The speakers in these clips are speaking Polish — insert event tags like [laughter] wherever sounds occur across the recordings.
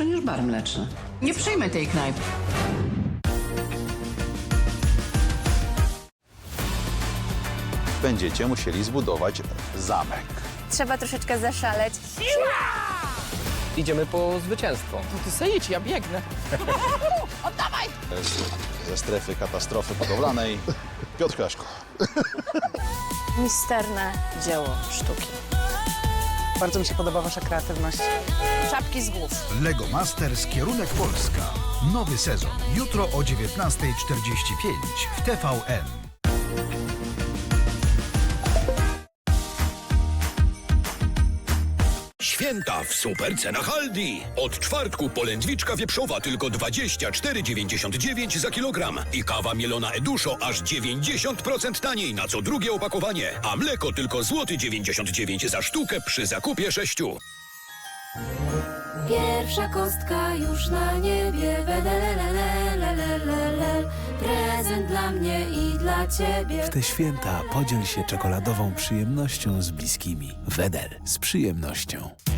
niż bar mleczny. Nie przyjmę tej knajpy. Będziecie musieli zbudować zamek. Trzeba troszeczkę zaszaleć. Idziemy po zwycięstwo. No ty sejdź, ja biegnę. [laughs] Z, ze strefy katastrofy budowlanej Piotr Kraśko. Misterne dzieło sztuki. Bardzo mi się podoba wasza kreatywność. Czapki z głów. Lego Masters Kierunek Polska. Nowy sezon. Jutro o 19.45 w TVN. Święta w super cenach Aldi. Od czwartku polędwiczka wieprzowa tylko 24,99 za kilogram i kawa mielona Eduszo aż 90% taniej na co drugie opakowanie, a mleko tylko złoty 99 za sztukę przy zakupie sześciu. Pierwsza kostka już na niebie, wedelelelelelelelel. Prezent dla mnie i dla ciebie. W te święta podziel się czekoladową przyjemnością z bliskimi. Wedel z przyjemnością.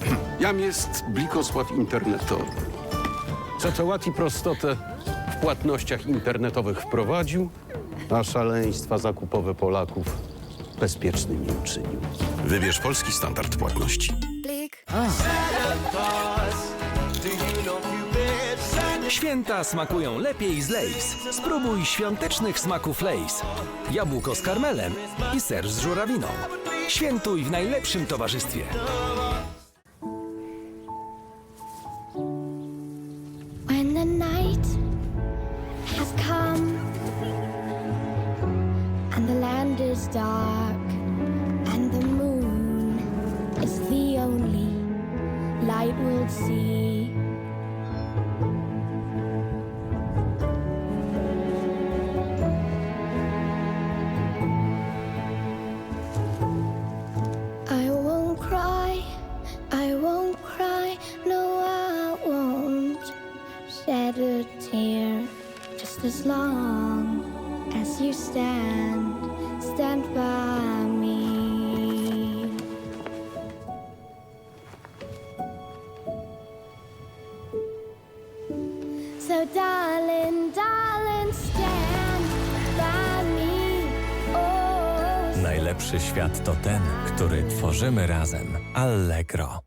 [clears throat] Jam jest blikosław internetowy. Co to łat i prostotę w płatnościach internetowych wprowadził, a szaleństwa zakupowe Polaków bezpiecznymi uczynił. Wybierz polski standard płatności. Blik. Święta smakują lepiej z Lays. Spróbuj świątecznych smaków Lays. Jabłko z karmelem i ser z żurawiną. Świętuj w najlepszym towarzystwie. Is dark and the moon is the only light we'll see. I won't cry, I won't cry, no, I won't shed a tear just as long as you stand, stand by me. So, darling, darling, stand by me. Oh, Najlepszy świat to ten, który tworzymy razem. Allegro.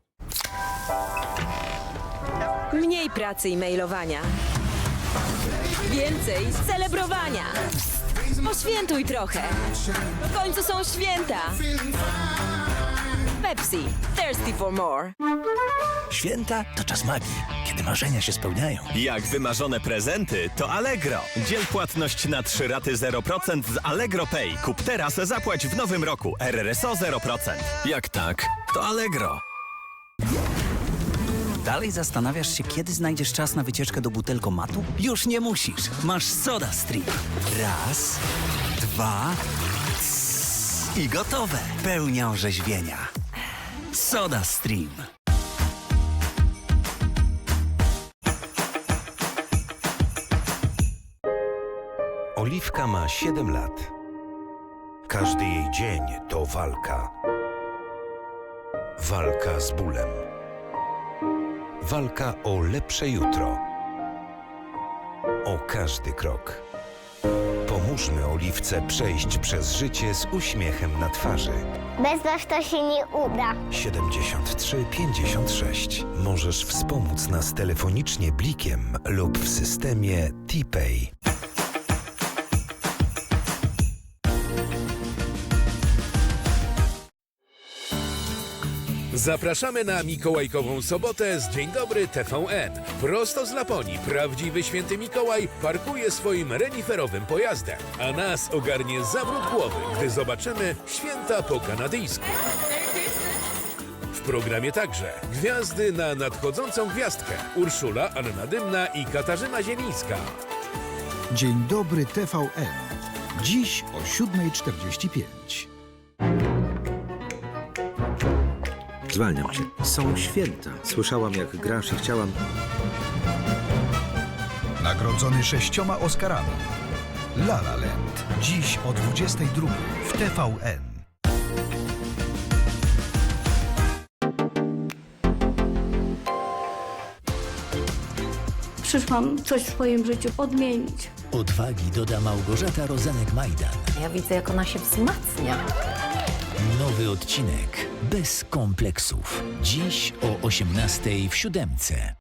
Mniej pracy i mailowania. Więcej celebrowania. Poświętuj trochę. W końcu są święta. Pepsi. Thirsty for more. Święta to czas magii, kiedy marzenia się spełniają. Jak wymarzone prezenty, to Allegro. Dziel płatność na 3 raty 0% z Allegro Pay. Kup teraz, zapłać w nowym roku. RRSO 0%. Jak tak, to Allegro. Dalej zastanawiasz się, kiedy znajdziesz czas na wycieczkę do butelkomatu? Już nie musisz. Masz Soda Stream. Raz, dwa i gotowe. Pełnia orzeźwienia. Soda Stream. Oliwka ma 7 lat. Każdy jej dzień to walka. Walka z bólem. Walka o lepsze jutro. O każdy krok. Pomóżmy Oliwce przejść przez życie z uśmiechem na twarzy. Bez was to się nie uda. 7356. Możesz wspomóc nas telefonicznie blikiem lub w systemie TPay. Zapraszamy na Mikołajkową sobotę z Dzień Dobry TVN. Prosto z Laponii prawdziwy święty Mikołaj parkuje swoim reniferowym pojazdem, a nas ogarnie zawrót głowy, gdy zobaczymy święta po kanadyjsku. programie także gwiazdy na nadchodzącą gwiazdkę. Urszula, Anna Dymna i Katarzyna Zielińska. Dzień dobry TVN. Dziś o 7.45. Zwalniam cię. Są święta. Słyszałam, jak grasz i chciałam... Nagrodzony sześcioma Oscarami. La La Land. Dziś o 22.00 w TVN. Przyszłam coś w swoim życiu odmienić. Odwagi doda Małgorzata Rozenek-Majdan. Ja widzę, jak ona się wzmacnia. Nowy odcinek bez kompleksów. Dziś o 18.00 w siódemce.